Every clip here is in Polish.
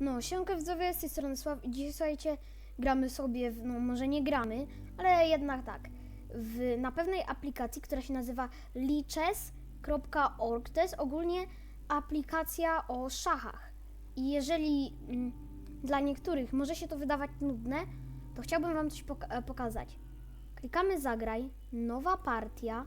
No, siemka widzowie, z tej strony Sław i dzisiaj słuchajcie, gramy sobie, w, no może nie gramy, ale jednak tak, w, na pewnej aplikacji, która się nazywa lichess.org. To jest ogólnie aplikacja o szachach. I jeżeli mm, dla niektórych może się to wydawać nudne, to chciałbym Wam coś e, pokazać. Klikamy zagraj, nowa partia.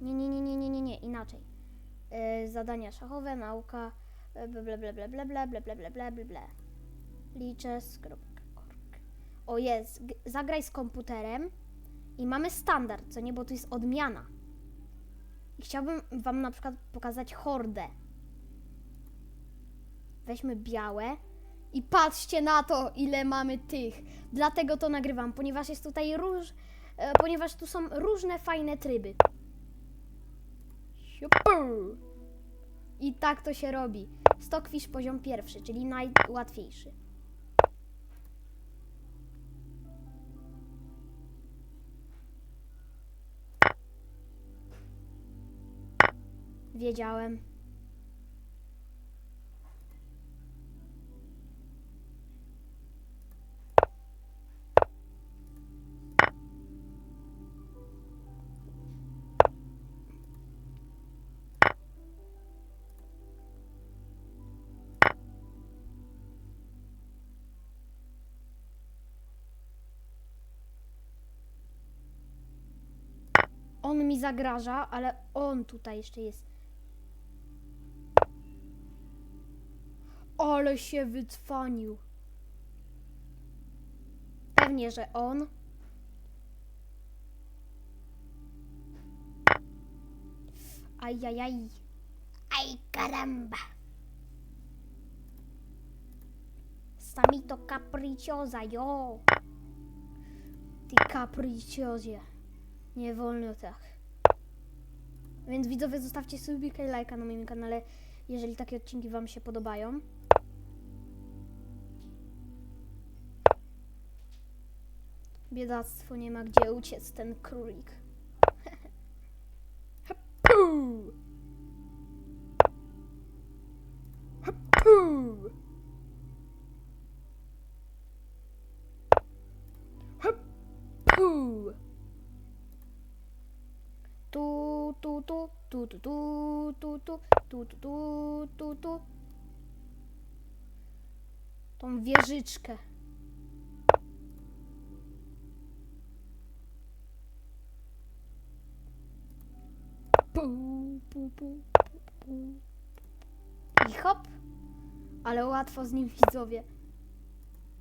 Nie, nie, nie, nie, nie, nie, nie, inaczej. E, zadania szachowe, nauka, ble, ble, ble, ble, ble, ble, ble, ble, ble, ble, ble, ble. Lichess.org. O jest, zagraj z komputerem i mamy standard, co nie, bo tu jest odmiana. I chciałbym Wam na przykład pokazać hordę. Weźmy białe i patrzcie na to, ile mamy tych. Dlatego to nagrywam, ponieważ jest tutaj róż, e, ponieważ tu są różne fajne tryby. I tak to się robi. Stockfish poziom pierwszy, czyli najłatwiejszy. Wiedziałem. On mi zagraża, ale on tutaj jeszcze jest. Ale się wycwanił. Pewnie, że on. Ajajaj. Aj caramba. Samito capricciosa, jo. Ty capricciosie. Nie wolno tak. Więc widzowie, zostawcie subika i lajka na moim kanale, jeżeli takie odcinki Wam się podobają. Biedactwo, nie ma gdzie uciec ten królik. Tu, tu, tu, tu, tu, tu, tu, tu, tu, tu, tu, tu, tu. Tą wieżyczkę. Pu, pu, pu, pu. I hop. Ale łatwo z nim widzowie.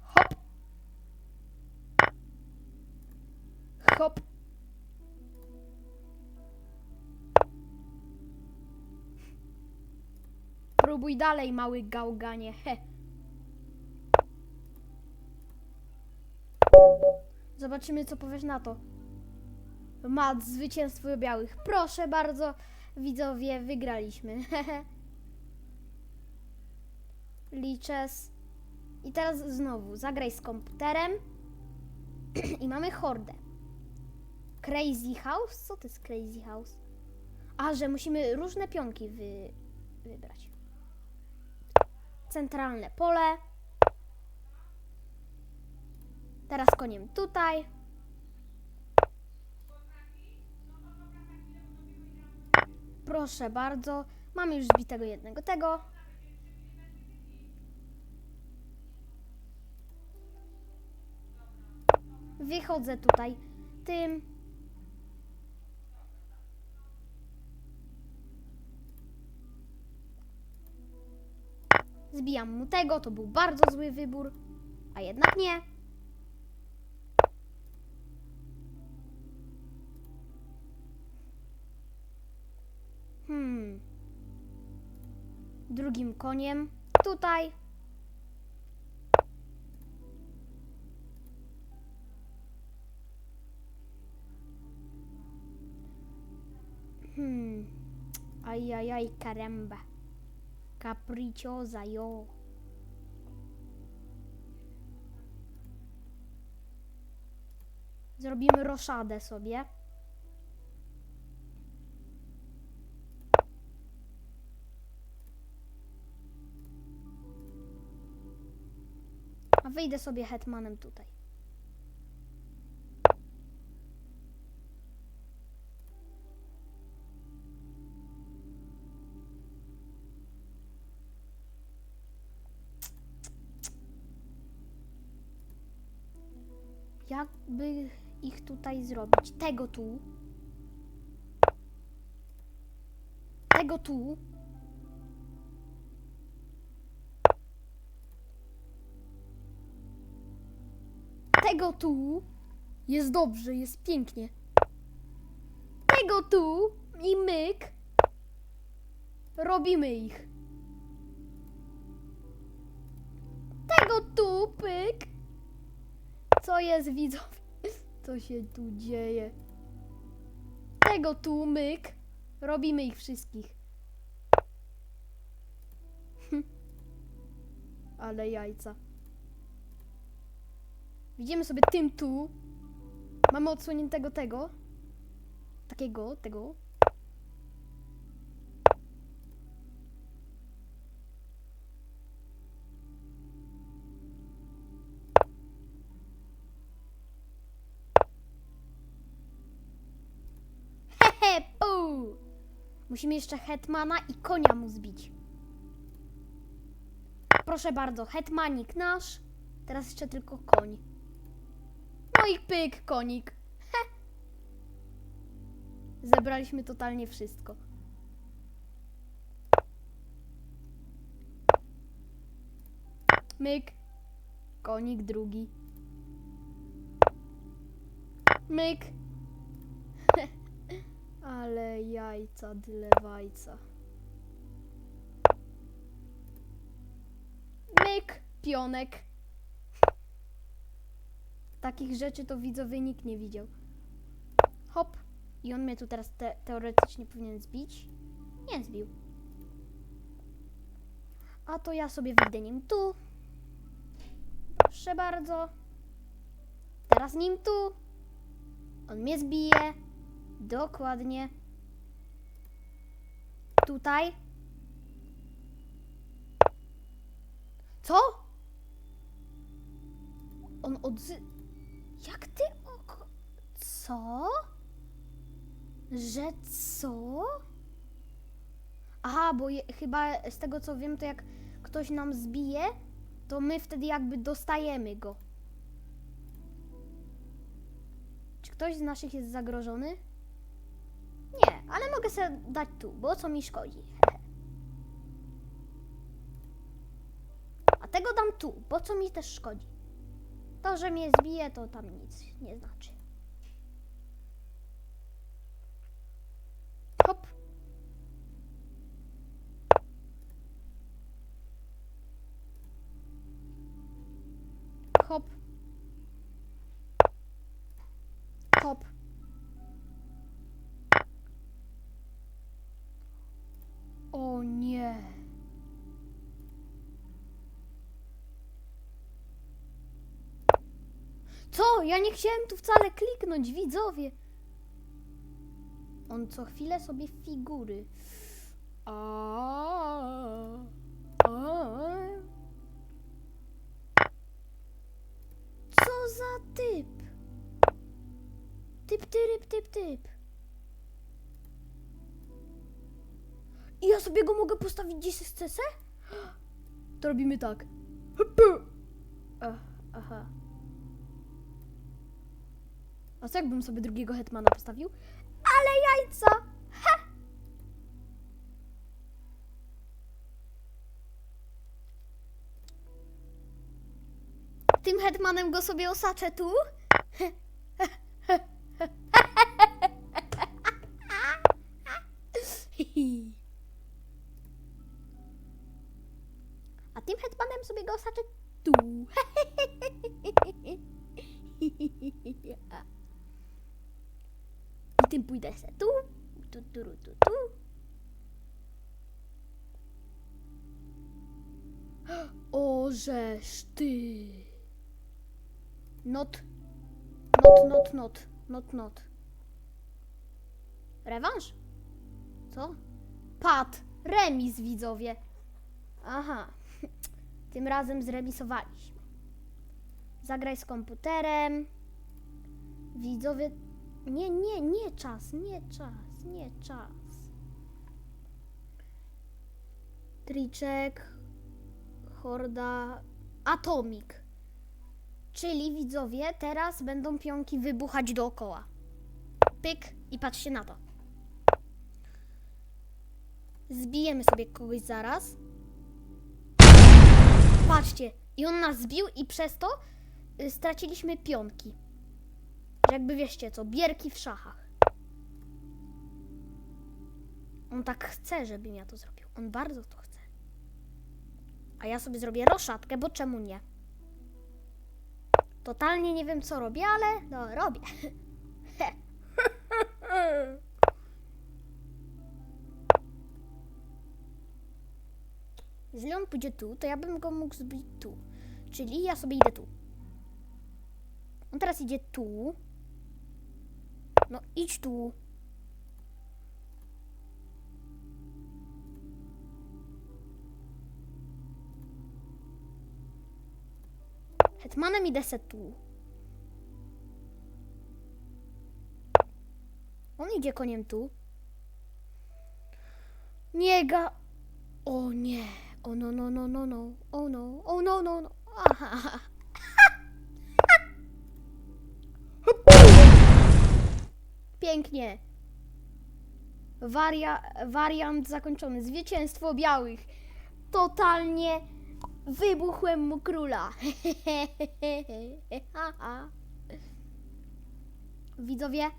Hop. Hop. Próbuj dalej, mały gałganie. He. Zobaczymy, co powiesz na to. Mat, zwycięstwo białych. Proszę bardzo, widzowie, wygraliśmy. Liches. I teraz znowu, zagraj z komputerem. I mamy hordę. Crazy House? Co to jest Crazy House? A, że musimy różne pionki wy... wybrać. Centralne pole. Teraz koniem tutaj. Proszę bardzo. Mamy już zbitego jednego tego. Wychodzę tutaj tym. Zbijam mu tego, to był bardzo zły wybór, a jednak nie. Hmm. Drugim koniem tutaj. Hmm. Ajajaj, caramba. Capricciosa. Zrobimy roszadę sobie. A wyjdę sobie hetmanem tutaj. Jakby ich tutaj zrobić? Tego tu. Tego tu. Tego tu. Jest dobrze, jest pięknie. Tego tu i myk. Robimy ich. Tego tu, pyk. Co jest, widzowie? Co się tu dzieje? Tego tu, myk. Robimy ich wszystkich. Ale jajca. Widzimy sobie tym tu. Mamy odsłoniętego tego. Takiego, tego. Musimy jeszcze hetmana i konia mu zbić. Proszę bardzo, hetmanik nasz. Teraz jeszcze tylko koń. No i pyk, konik. He. Zebraliśmy totalnie wszystko. Myk. Konik drugi. Myk. Ale jajca, dlewajca. Myk, pionek. Takich rzeczy to widzowie nikt nie widział. Hop. I on mnie tu teraz te teoretycznie powinien zbić. Nie zbił. A to ja sobie wyjdę nim tu. Proszę bardzo. Teraz nim tu. On mnie zbije. Dokładnie. Tutaj. Co? On odzy... Jak ty... Co? Że co? Aha, bo je, chyba z tego co wiem, to jak ktoś nam zbije, to my wtedy jakby dostajemy go. Czy ktoś z naszych jest zagrożony? Nie, ale mogę sobie dać tu, bo co mi szkodzi? A tego dam tu, bo co mi też szkodzi? To, że mnie zbije, to tam nic nie znaczy. Co? Ja nie chciałem tu wcale kliknąć, widzowie. On co chwilę sobie figury. A. Co za typ? Typ, tyryp, typ, typ. I ja sobie go mogę postawić gdzieś z CC? To robimy tak. Aha. A co jakbym sobie drugiego hetmana postawił? Ale jajca! Ha! Tym hetmanem go sobie osaczę tu? Not, not, not. Rewanż? Co? Pad, remis widzowie. Aha, tym razem zremisowaliśmy. Zagraj z komputerem. Widzowie. Nie, nie, nie czas, nie czas, nie czas. Triczek, horda, atomik. Czyli widzowie, teraz będą pionki wybuchać dookoła. Pyk i patrzcie na to. Zbijemy sobie kogoś zaraz. Patrzcie, i on nas zbił i przez to y, straciliśmy pionki. Jakby wieście co, bierki w szachach. On tak chce, żebym ja to zrobił. On bardzo to chce. A ja sobie zrobię roszatkę, bo czemu nie? Totalnie nie wiem, co robię, ale no, robię. Jeżeli on pójdzie tu, to ja bym go mógł zbić tu. Czyli ja sobie idę tu. On teraz idzie tu. No idź tu. Hetmanem idę se tu. On idzie koniem tu. Nie ga... O nie. O no no no no no. O no. O no no no. Aha. Pięknie. Waria, wariant zakończony. Zwycięstwo białych. Totalnie wybuchłem mu króla. Widzowie,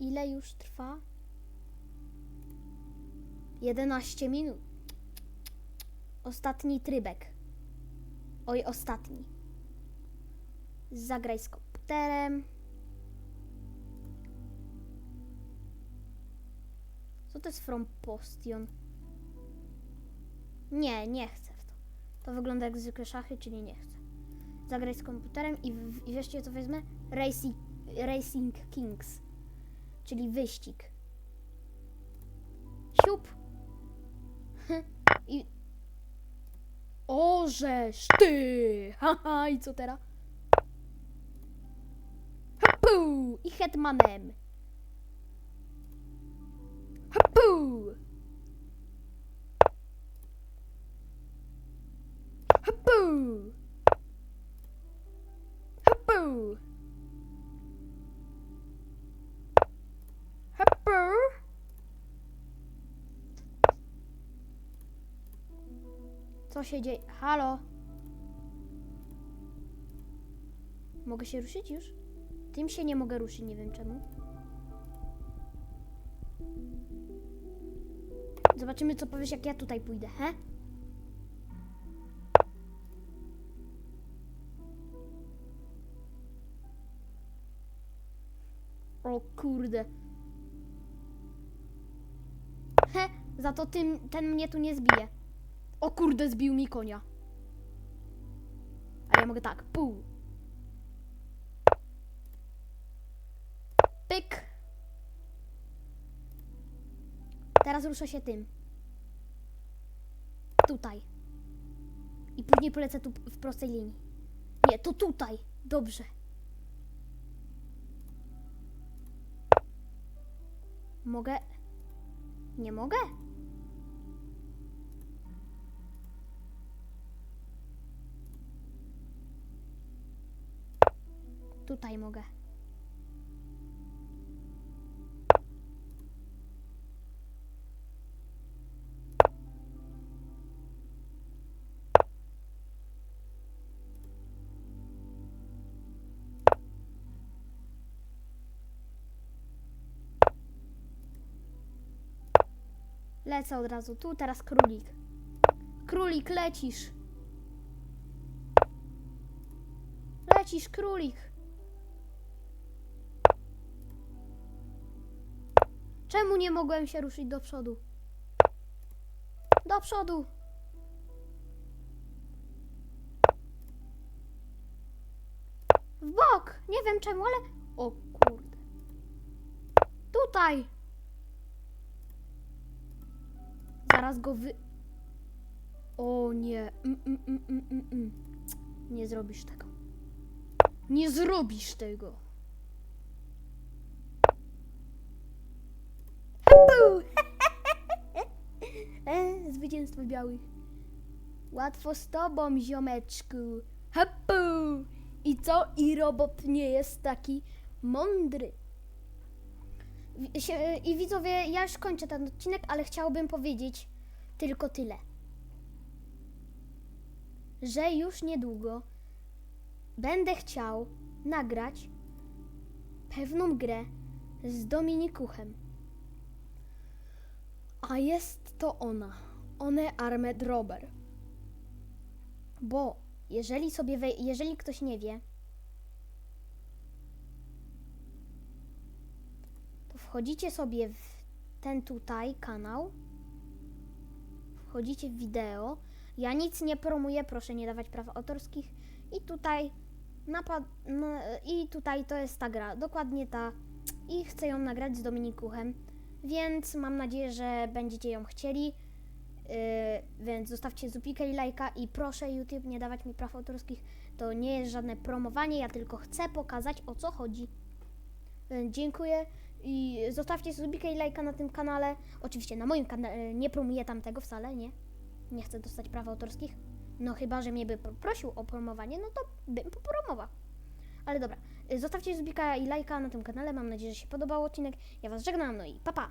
ile już trwa? 11 minut. Ostatni trybek. Oj, ostatni. Zagraj z komputerem. Co to jest From Postion? Nie, nie chcę to. Wygląda jak zwykłe szachy, czyli nie chcę. Zagraj z komputerem i, w- i wieszcie co wezmę? Racing, Racing Kings. Czyli wyścig. Siup. I... Orzesz ty! Haha, i co teraz? Hapu! I hetmanem. Co się dzieje? Halo? Mogę się ruszyć już? Tym się nie mogę ruszyć, nie wiem czemu. Zobaczymy, co powiesz, jak ja tutaj pójdę, he? O kurde. He, za to tym, ten mnie tu nie zbije. O kurde, zbił mi konia. A ja mogę tak, pół. Pyk. Teraz ruszę się tym. Tutaj. I później polecę tu w prostej linii. Nie, to tutaj. Dobrze. Mogę? Nie mogę? Tutaj mogę. Lecę od razu tu, teraz królik. Królik, lecisz. Lecisz, królik. Czemu nie mogłem się ruszyć do przodu? Do przodu. W bok. Nie wiem czemu, ale... O kurde. Tutaj. Zaraz go wy... O nie. Mm, mm, mm, mm, mm, mm. Nie zrobisz tego. Nie zrobisz tego. Zwycięstwo białych. Łatwo z tobą, ziomeczku. Hapu! I co? I robot nie jest taki mądry. I widzowie, ja już kończę ten odcinek, ale chciałbym powiedzieć tylko tyle. Że już niedługo będę chciał nagrać pewną grę z Dominikuchem. A jest to ona. One Armed Robber. Bo jeżeli sobie jeżeli ktoś nie wie, to wchodzicie sobie w ten tutaj kanał. Wchodzicie w wideo. Ja nic nie promuję, proszę nie dawać praw autorskich. I tutaj napad, na, i tutaj to jest ta gra, dokładnie ta. I chcę ją nagrać z Dominikuchem, więc mam nadzieję, że będziecie ją chcieli. Yy, więc zostawcie zupikę i lajka i proszę YouTube nie dawać mi praw autorskich. To nie jest żadne promowanie, ja tylko chcę pokazać o co chodzi. Więc dziękuję i zostawcie subikę i lajka na tym kanale. Oczywiście na moim kanale nie promuję tam tego wcale, nie. Nie chcę dostać praw autorskich. No chyba, że mnie by prosił o promowanie, no to bym popromował. Ale dobra, y, zostawcie subika i lajka na tym kanale. Mam nadzieję, że się podobał odcinek. Ja Was żegnam, no i pa pa!